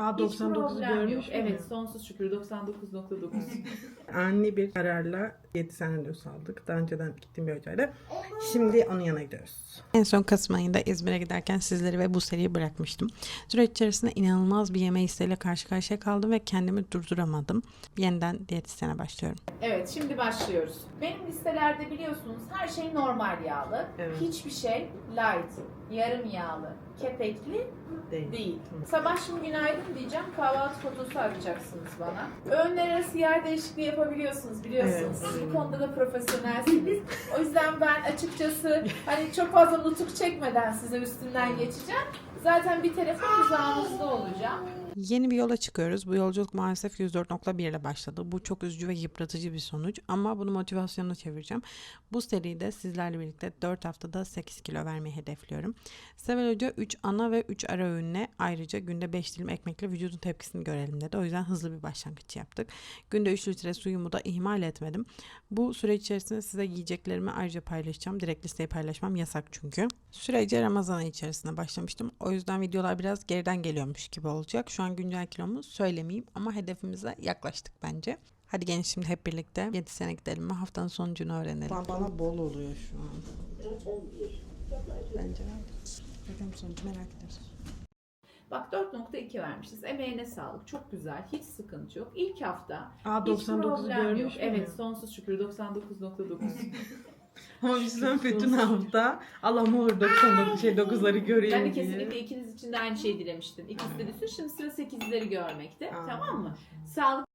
Aa Hiç 99 problem yok. görmüş mü? Evet sonsuz şükür 99.9. Ani bir kararla 7 sene aldık. Daha önceden gittiğim bir hocayla. Şimdi onun yanına gidiyoruz. En son Kasım ayında İzmir'e giderken sizleri ve bu seriyi bırakmıştım. Süreç içerisinde inanılmaz bir yeme isteğiyle karşı karşıya kaldım ve kendimi durduramadım. Yeniden diyetisyene başlıyorum. evet şimdi başlıyoruz. Benim listelerde biliyorsunuz her şey normal yağlı. Evet. Hiçbir şey light, yarım yağlı, kepekli değil. Sabah şimdi günaydın diyeceğim. Kahvaltı fotosu atacaksınız bana. Öğünler arası yer değişikliği yapabiliyorsunuz biliyorsunuz. Evet. Bu konuda da profesyonelsiniz. o yüzden ben açıkçası hani çok fazla nutuk çekmeden size üstünden geçeceğim. Zaten bir telefon uzağınızda olacağım. Yeni bir yola çıkıyoruz. Bu yolculuk maalesef 104.1 ile başladı. Bu çok üzücü ve yıpratıcı bir sonuç ama bunu motivasyona çevireceğim. Bu seride sizlerle birlikte 4 haftada 8 kilo vermeyi hedefliyorum. Sevel Hoca 3 ana ve 3 ara öğünle ayrıca günde 5 dilim ekmekle vücudun tepkisini görelim dedi. O yüzden hızlı bir başlangıç yaptık. Günde 3 litre suyumu da ihmal etmedim. Bu süreç içerisinde size yiyeceklerimi ayrıca paylaşacağım. Direkt listeyi paylaşmam yasak çünkü. Sürece Ramazan içerisinde başlamıştım. O yüzden videolar biraz geriden geliyormuş gibi olacak. Şu an güncel kilomu söylemeyeyim ama hedefimize yaklaştık bence. Hadi gelin şimdi hep birlikte 7 sene gidelim ve haftanın sonucunu öğrenelim. Bana bol oluyor şu an. Bence Hocam sonucu merak ederiz. Bak 4.2 vermişiz. Emeğine sağlık. Çok güzel. Hiç sıkıntı yok. İlk hafta Aa hiç 99 problem görmüş yok. mü? Evet sonsuz şükür 99.9. Ama bizden bütün hafta Allah'ım olur 99 şey 9'ları göreyim ben de diye. kesinlikle ikiniz için de aynı şeyi dilemiştim. İkisi de düşsün. Şimdi sıra 8'leri görmekte. Aa. Tamam mı? Sağlık